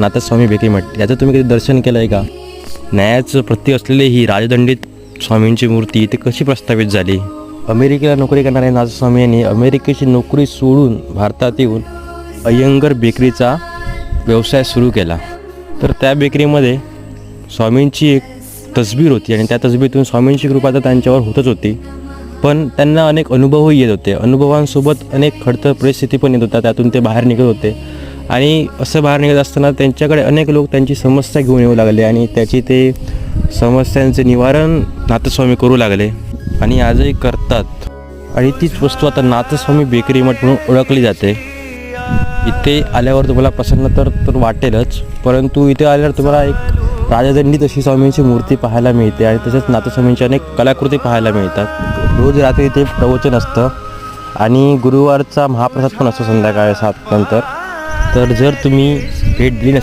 नाथस्वामी bakery मठ याचं तुम्ही कधी दर्शन केलं आहे का? न्यायाचं प्रतीक असलेली ही राजदंडित स्वामींची मूर्ती इथे कशी प्रस्थापित झाली? अमेरिकेला नोकरी करणाऱ्या नाथस्वामी यांनी अमेरिकेची नोकरी सोडून भारतात येऊन अय्यंगर बेकरीचा व्यवसाय सुरू केला. तर त्या बेकरीमध्ये स्वामींची एक तस्बीर होती आणि त्या तसबीतून स्वामींची कृपा तर त्यांच्यावर होतच होती. पण त्यांना अनेक अनुभवही येत होते. अनुभवांसोबत अनेक खडतर परिस्थिती पण येत होत्या. त्यातून ते बाहेर निघत होते. आणि असं बाहेर निघत असताना त्यांच्याकडे अनेक लोक त्यांची समस्या घेऊन येऊ लागले आणि त्याची ते समस्यांचे निवारण नाथस्वामी करू लागले आणि आजही करतात. आणि तीच वस्तू आता नाथस्वामी बेकरी मठ म्हणून ओळखली जाते. इथे आल्यावर तुम्हाला प्रसन्न तर तर वाटेलच परंतु इथे आल्यावर तुम्हाला एक राजदंडी अशी स्वामींची मूर्ती पाहायला मिळते आणि तसेच नाथस्वामींच्या अनेक कलाकृती पाहायला मिळतात. रोज रात्री इथे प्रवचन असतं आणि गुरुवारचा महाप्रसाद पण असतो संध्याकाळी सात नंतर. तर जर तुम्ही भेट दिली नसेल